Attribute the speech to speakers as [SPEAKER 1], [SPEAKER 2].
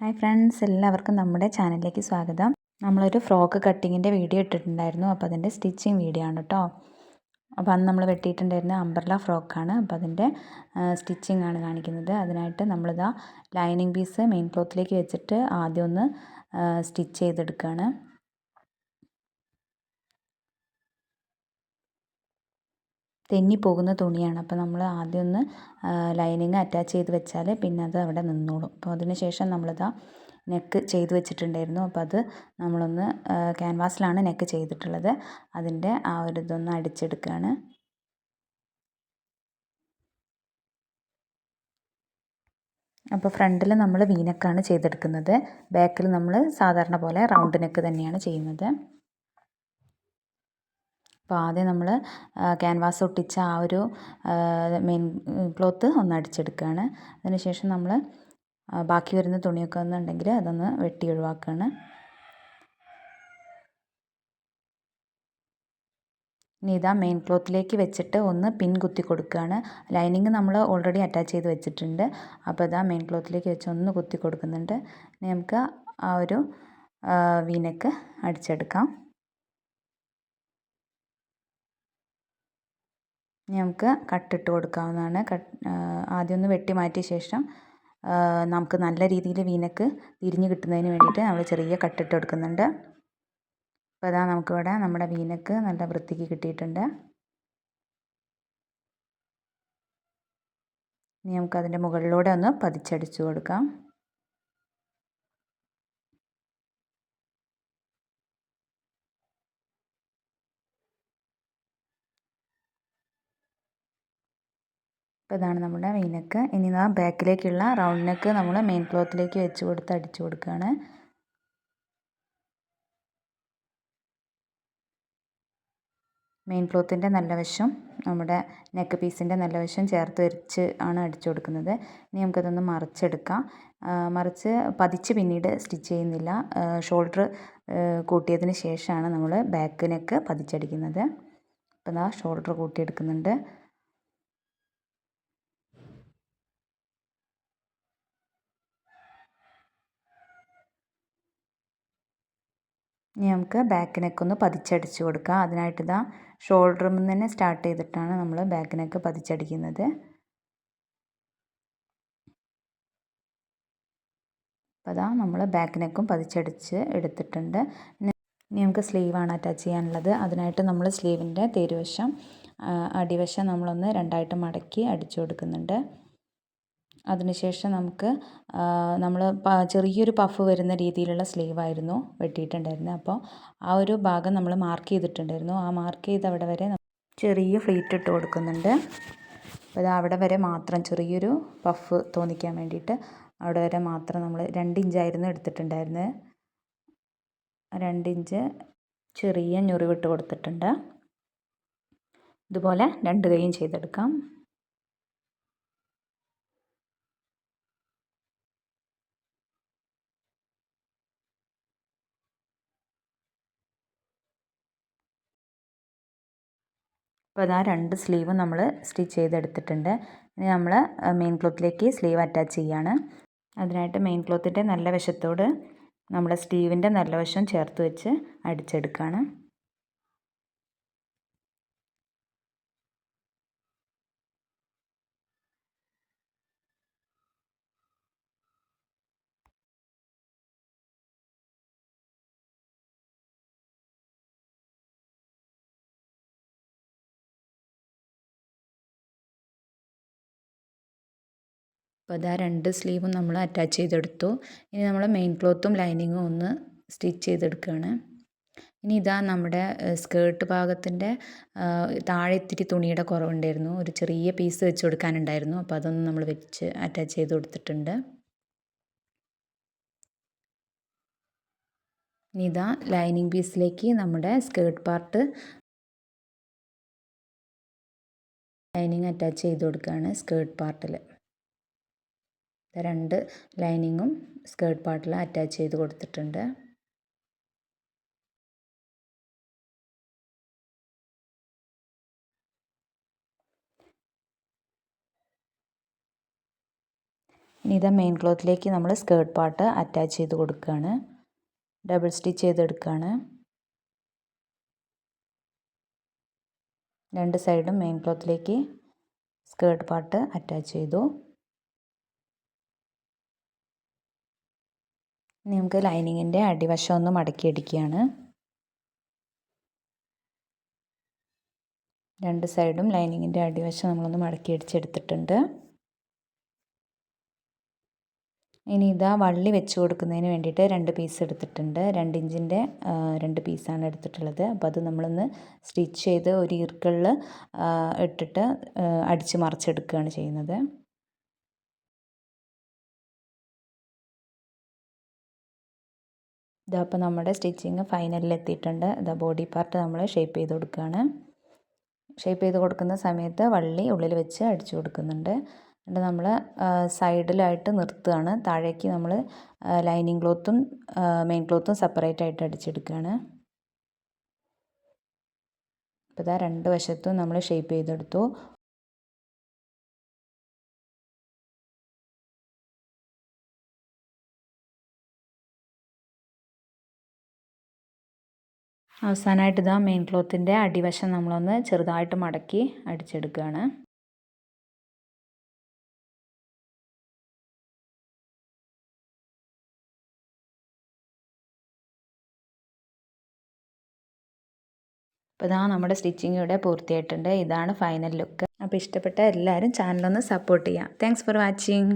[SPEAKER 1] Hi friends എല്ലാവർക്കും നമ്മുടെ ചാനലിലേക്ക് സ്വാഗതം. നമ്മളൊരു ഫ്രോക്ക് കട്ടിങ്ങിന്റെ വീഡിയോ ഇട്ടിട്ടുണ്ടായിരുന്നു. അപ്പോൾ അതിന്റെ സ്റ്റിച്ചിങ് വീഡിയോ ആണ് കേട്ടോ അപ്പോൾ അന്ന് നമ്മൾ വെട്ടിയിട്ടുണ്ടായിരുന്ന അംബർല ഫ്രോക്കാണ്. അപ്പോൾ അതിന്റെ സ്റ്റിച്ചിങ് ആണ് കാണിക്കുന്നത്. അതിനായിട്ട് നമ്മളിതാ ലൈനിങ് പീസ് മെയിൻ ക്ലോത്തിലേക്ക് വെച്ചിട്ട് ആദ്യം ഒന്ന് സ്റ്റിച്ച് ചെയ്തെടുക്കുകയാണ് തെന്നിപ്പോകുന്ന തുണിയാണ്. അപ്പോൾ നമ്മൾ ആദ്യം ഒന്ന് ലൈനിങ് അറ്റാച്ച് ചെയ്ത് വെച്ചാൽ പിന്നെ അത് അവിടെ നിന്നോളും. അപ്പോൾ അതിന് ശേഷം നമ്മളിതാ നെക്ക് ചെയ്ത് വെച്ചിട്ടുണ്ടായിരുന്നു. അപ്പോൾ അത് നമ്മളൊന്ന് ക്യാൻവാസിലാണ് നെക്ക് ചെയ്തിട്ടുള്ളത്. അതിന്റെ ആ ഒരു ഇതൊന്ന് അടിച്ചെടുക്കുകയാണ് അപ്പോൾ ഫ്രണ്ടിൽ നമ്മൾ വീനക്കാണ് ചെയ്തെടുക്കുന്നത്. ബാക്കിൽ നമ്മൾ സാധാരണ പോലെ റൗണ്ട് നെക്ക് തന്നെയാണ് ചെയ്യുന്നത്. അപ്പോൾ ആദ്യം നമ്മൾ ക്യാൻവാസ് ഒട്ടിച്ച ആ ഒരു മെയിൻ ക്ലോത്ത് ഒന്ന് അടിച്ചെടുക്കുകയാണ്. അതിനുശേഷം നമ്മൾ ബാക്കി വരുന്ന തുണിയൊക്കെ ഒന്നുണ്ടെങ്കിൽ അതൊന്ന് വെട്ടി ഒഴിവാക്കുകയാണ്. ഇനി ഇതാ മെയിൻ ക്ലോത്തിലേക്ക് വെച്ചിട്ട് ഒന്ന് പിൻ കുത്തി കൊടുക്കുകയാണ്. ലൈനിങ് നമ്മൾ ഓൾറെഡി അറ്റാച്ച് ചെയ്ത് വെച്ചിട്ടുണ്ട്. അപ്പോൾ ഇതാ മെയിൻ ക്ലോത്തിലേക്ക് വെച്ച് ഒന്ന് കുത്തി കൊടുക്കുന്നുണ്ട്. ഇനി നമുക്ക് ആ ഒരു വീനക്ക് അടിച്ചെടുക്കാം. നമുക്ക് കട്ടിട്ട് കൊടുക്കാവുന്നതാണ്. ആദ്യം ഒന്ന് വെട്ടി മാറ്റിയ ശേഷം നമുക്ക് നല്ല രീതിയിൽ വീനക്ക് തിരിഞ്ഞ് കിട്ടുന്നതിന് വേണ്ടിയിട്ട് നമ്മൾ ചെറിയ കട്ടിട്ട് കൊടുക്കുന്നുണ്ട്. അപ്പോൾ അതാ നമുക്കിവിടെ നമ്മുടെ വീനക്ക് നല്ല വൃത്തിക്ക് കിട്ടിയിട്ടുണ്ട്. ഇനി നമുക്കതിന്റെ മുകളിലൂടെ ഒന്ന് പതിച്ചടിച്ചു കൊടുക്കാം. അപ്പോൾ ഇതാണ് നമ്മുടെ മെയിൻ നെക്ക് ഇനി ആ ബാക്കിലേക്കുള്ള റൗണ്ട് നെക്ക് നമ്മൾ മെയിൻ ക്ലോത്തിലേക്ക് വെച്ച് കൊടുത്ത് അടിച്ചു കൊടുക്കുകയാണ് മെയിൻ ക്ലോത്തിന്റെ നല്ല വശം നമ്മുടെ നെക്ക് പീസിന്റെ നല്ല വശം ചേർത്ത് വരച്ച് ആണ് അടിച്ചു കൊടുക്കുന്നത്. ഇനി നമുക്കതൊന്ന് മറിച്ചെടുക്കാം. മറിച്ച് പതിച്ച് പിന്നീട് സ്റ്റിച്ച് ചെയ്യുന്നില്ല. ഷോൾഡർ കൂട്ടിയതിന് ശേഷമാണ് നമ്മൾ ബാക്ക് നെക്ക് പതിച്ചടിക്കുന്നത്. അപ്പോൾ ഇതാ ഷോൾഡർ കൂട്ടിയെടുക്കുന്നുണ്ട്. ഇനി നമുക്ക് ബാക്ക് നെക്ക് ഒന്ന് പതിച്ചടിച്ച് കൊടുക്കാം. അതിനായിട്ട് ഇതാ ഷോൾഡറിൽ നിന്ന് തന്നെ സ്റ്റാർട്ട് ചെയ്തിട്ടാണ് നമ്മൾ ബാക്ക് നെക്ക് പതിച്ചടിക്കുന്നത്. അപ്പോൾ അതാ നമ്മൾ ബാക്ക് നെക്കും പതിച്ചടിച്ച് എടുത്തിട്ടുണ്ട്. ഇനി നമുക്ക് സ്ലീവാണ് അറ്റാച്ച് ചെയ്യാനുള്ളത്. അതിനായിട്ട് നമ്മൾ സ്ലീവിന്റെ തേരുവശം അടിവശം നമ്മളൊന്ന് രണ്ടായിട്ട് മടക്കി അടിച്ചു കൊടുക്കുന്നുണ്ട്. അതിനുശേഷം നമുക്ക് നമ്മൾ ചെറിയൊരു പഫ് വരുന്ന രീതിയിലുള്ള സ്ലീവായിരുന്നു വെട്ടിയിട്ടുണ്ടായിരുന്നത്. അപ്പോൾ ആ ഒരു ഭാഗം നമ്മൾ മാർക്ക് ചെയ്തിട്ടുണ്ടായിരുന്നു. ആ മാർക്ക് ചെയ്ത അവിടെ വരെ ചെറിയ ഫ്ലീറ്റ് ഇട്ട് കൊടുക്കുന്നുണ്ട്. അപ്പോൾ ഇത് അവിടെ വരെ മാത്രം ചെറിയൊരു പഫ് തോന്നിക്കാൻ വേണ്ടിയിട്ട് അവിടെ വരെ മാത്രം നമ്മൾ രണ്ട് ഇഞ്ചായിരുന്നു എടുത്തിട്ടുണ്ടായിരുന്നത്. രണ്ട് ഇഞ്ച് ചെറിയ ഞൊറിവിട്ട് കൊടുത്തിട്ടുണ്ട്. ഇതുപോലെ രണ്ട് കൈയും ചെയ്തെടുക്കാം. അപ്പോൾ അതാ രണ്ട് സ്ലീവും നമ്മൾ സ്റ്റിച്ച് ചെയ്തെടുത്തിട്ടുണ്ട്. ഇനി നമ്മൾ മെയിൻ ക്ലോത്തിലേക്ക് സ്ലീവ് അറ്റാച്ച് ചെയ്യാണ്. അതിനായിട്ട് മെയിൻ ക്ലോത്തിന്റെ നല്ല വശത്തോട് നമ്മൾ സ്ലീവിന്റെ നല്ല വശം ചേർത്ത് വെച്ച് അടിച്ചെടുക്കുകയാണ് അപ്പോൾ അതാ രണ്ട് സ്ലീവും നമ്മൾ അറ്റാച്ച് ചെയ്തെടുത്തു. ഇനി നമ്മൾ മെയിൻ ക്ലോത്തും ലൈനിങ്ങും ഒന്ന് സ്റ്റിച്ച് ചെയ്തെടുക്കുകയാണ്. ഇനി ഇതാ നമ്മുടെ സ്കേർട്ട് ഭാഗത്തിന്റെ താഴെ ഇത്തിരി തുണിയുടെ കുറവുണ്ടായിരുന്നു. ഒരു ചെറിയ പീസ് വെച്ച് കൊടുക്കാനുണ്ടായിരുന്നു. അപ്പോൾ അതൊന്ന് നമ്മൾ വെച്ച് അറ്റാച്ച് ചെയ്ത് കൊടുത്തിട്ടുണ്ട്. ഇനി ഇതാ ലൈനിങ് പീസിലേക്ക് നമ്മുടെ സ്കേർട്ട് പാർട്ട് ലൈനിങ് അറ്റാച്ച് ചെയ്ത് കൊടുക്കുകയാണ് സ്കേർട്ട് പാർട്ടിൽ രണ്ട് ലൈനിങ്ങും സ്കേർട്ട് പാർട്ടിൽ അറ്റാച്ച് ചെയ്ത് കൊടുത്തിട്ടുണ്ട്. ഇനി ഇതാ മെയിൻ ക്ലോത്തിലേക്ക് നമ്മൾ സ്കേർട്ട് പാർട്ട് അറ്റാച്ച് ചെയ്ത് കൊടുക്കുകയാണ് ഡബിൾ സ്റ്റിച്ച് ചെയ്തെടുക്കുകയാണ് രണ്ട് സൈഡും മെയിൻ ക്ലോത്തിലേക്ക് സ്കേർട്ട് പാർട്ട് അറ്റാച്ച് ചെയ്തു. ഇനി നമുക്ക് ലൈനിങ്ങിന്റെ അടിവശം ഒന്ന് മടക്കി അടിക്കുകയാണ്. രണ്ട് സൈഡും ലൈനിങ്ങിന്റെ അടിവശം നമ്മളൊന്ന് മടക്കി അടിച്ചെടുത്തിട്ടുണ്ട്. ഇനി ഇതാ വള്ളി വെച്ച് കൊടുക്കുന്നതിന് വേണ്ടിയിട്ട് രണ്ട് പീസ് എടുത്തിട്ടുണ്ട്. രണ്ട് ഇഞ്ചിന്റെ രണ്ട് പീസാണ് എടുത്തിട്ടുള്ളത്. അപ്പോൾ അത് നമ്മളൊന്ന് സ്റ്റിച്ച് ചെയ്ത് ഒരു ഈർക്കളിൽ ഇട്ടിട്ട് അടിച്ച് മറിച്ചെടുക്കുകയാണ് ചെയ്യുന്നത്. ഇതാ അപ്പോൾ നമ്മുടെ സ്റ്റിച്ചിങ് ഫൈനലിൽ എത്തിയിട്ടുണ്ട്. ഇതാ ബോഡി പാർട്ട് നമ്മൾ ഷേപ്പ് ചെയ്ത് കൊടുക്കുകയാണ് ഷേപ്പ് ചെയ്ത് കൊടുക്കുന്ന സമയത്ത് വള്ളി ഉള്ളിൽ വെച്ച് അടിച്ചു കൊടുക്കുന്നുണ്ട്. എന്നിട്ട് നമ്മൾ സൈഡിലായിട്ട് നിർത്തുകയാണ്. താഴേക്ക് നമ്മൾ ലൈനിങ് ക്ലോത്തും മെയിൻ ക്ലോത്തും സെപ്പറേറ്റ് ആയിട്ട് അടിച്ചെടുക്കുകയാണ്. അപ്പോൾ ഇതാ രണ്ട് വശത്തും നമ്മൾ ഷേപ്പ് ചെയ്തെടുത്തു. അവസാനമായിട്ട് ഇതാ മെയിൻ ക്ലോത്തിന്റെ അടിവശം നമ്മളൊന്ന് ചെറുതായിട്ട് മടക്കി അടിച്ചെടുക്കുകയാണ്. അപ്പോൾ ഇതാ നമ്മുടെ സ്റ്റിച്ചിങ് ഇവിടെ പൂർത്തിയായിട്ടുണ്ട്. ഇതാണ് ഫൈനൽ ലുക്ക് അപ്പോൾ ഇഷ്ടപ്പെട്ട എല്ലാവരും ചാനലൊന്ന് സപ്പോർട്ട് ചെയ്യാം താങ്ക്സ് ഫോർ വാച്ചിങ്